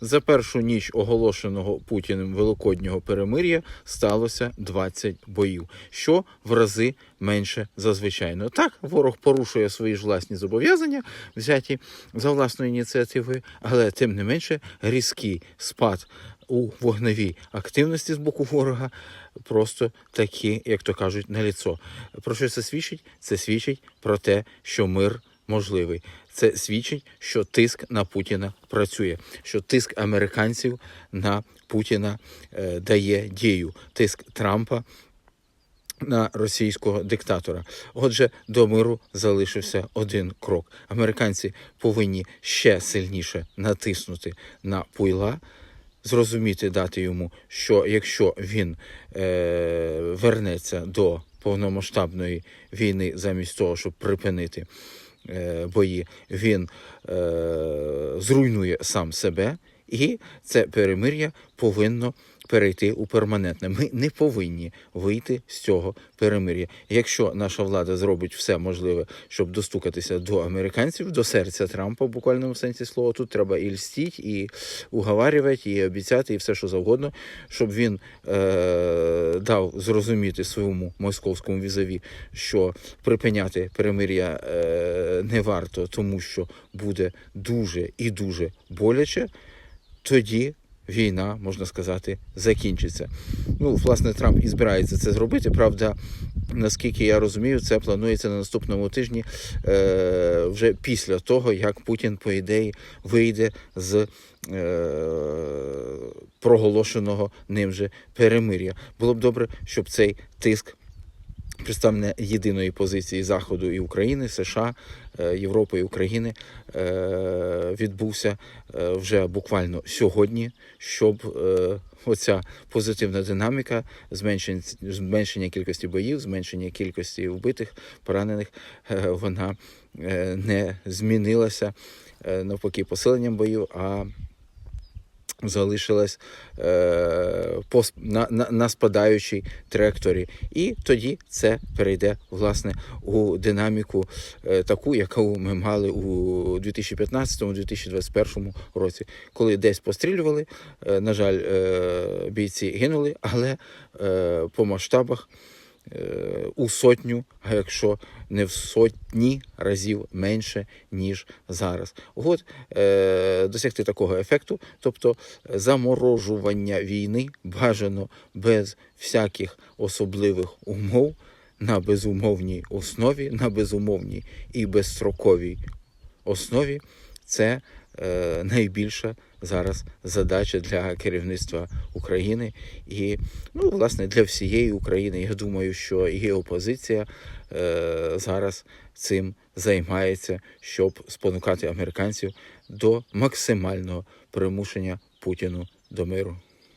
За першу ніч оголошеного Путіним великоднього перемир'я сталося 20 боїв, що в рази менше за звичайно. Так, ворог порушує свої ж власні зобов'язання, взяті за власною ініціативою, але тим не менше різкий спад у вогневій активності з боку ворога просто такі, як то кажуть, на ліцо. Про що це свідчить? Це свідчить про те, що мир можливий. Це свідчить, що тиск на Путіна працює, що тиск американців на Путіна е, дає дію, тиск Трампа на російського диктатора. Отже, до миру залишився один крок. Американці повинні ще сильніше натиснути на Пуйла, зрозуміти, дати йому, що якщо він е, вернеться до повномасштабної війни, замість того, щоб припинити бої, він е, зруйнує сам себе, і це перемир'я повинно перейти у перманентне. Ми не повинні вийти з цього перемир'я. Якщо наша влада зробить все можливе, щоб достукатися до американців, до серця Трампа, в буквальному сенсі слова, тут треба і льстіть, і уговарювати, і обіцяти, і все, що завгодно, щоб він е- дав зрозуміти своєму московському візаві, що припиняти перемир'я е- не варто, тому що буде дуже і дуже боляче. Тоді війна, можна сказати, закінчиться. Ну, власне, Трамп і збирається це зробити. Правда, наскільки я розумію, це планується на наступному тижні, е, вже після того, як Путін, по ідеї, вийде з е, проголошеного ним же перемир'я. Було б добре, щоб цей тиск. Представлення єдиної позиції Заходу і України, США, е, Європи і України е, відбувся е, вже буквально сьогодні, щоб оця позитивна динаміка, зменшення, зменшення кількості боїв, зменшення кількості вбитих, поранених, вона не змінилася навпаки посиленням боїв, а залишилась е, по, на, на, на спадаючій траєкторії. І тоді це перейде власне у динаміку е, таку, яку ми мали у 2015-2021 році, коли десь пострілювали. Е, на жаль, е, бійці гинули, але е, по масштабах у сотню, а якщо не в сотні разів менше, ніж зараз. От е, досягти такого ефекту, тобто заморожування війни бажано без всяких особливих умов, на безумовній основі, на безумовній і безстроковій основі, це е, найбільша зараз задача для керівництва України і, ну, власне, для всієї України. Я думаю, що і опозиція е, зараз цим займається, щоб спонукати американців до максимального примушення Путіну до миру.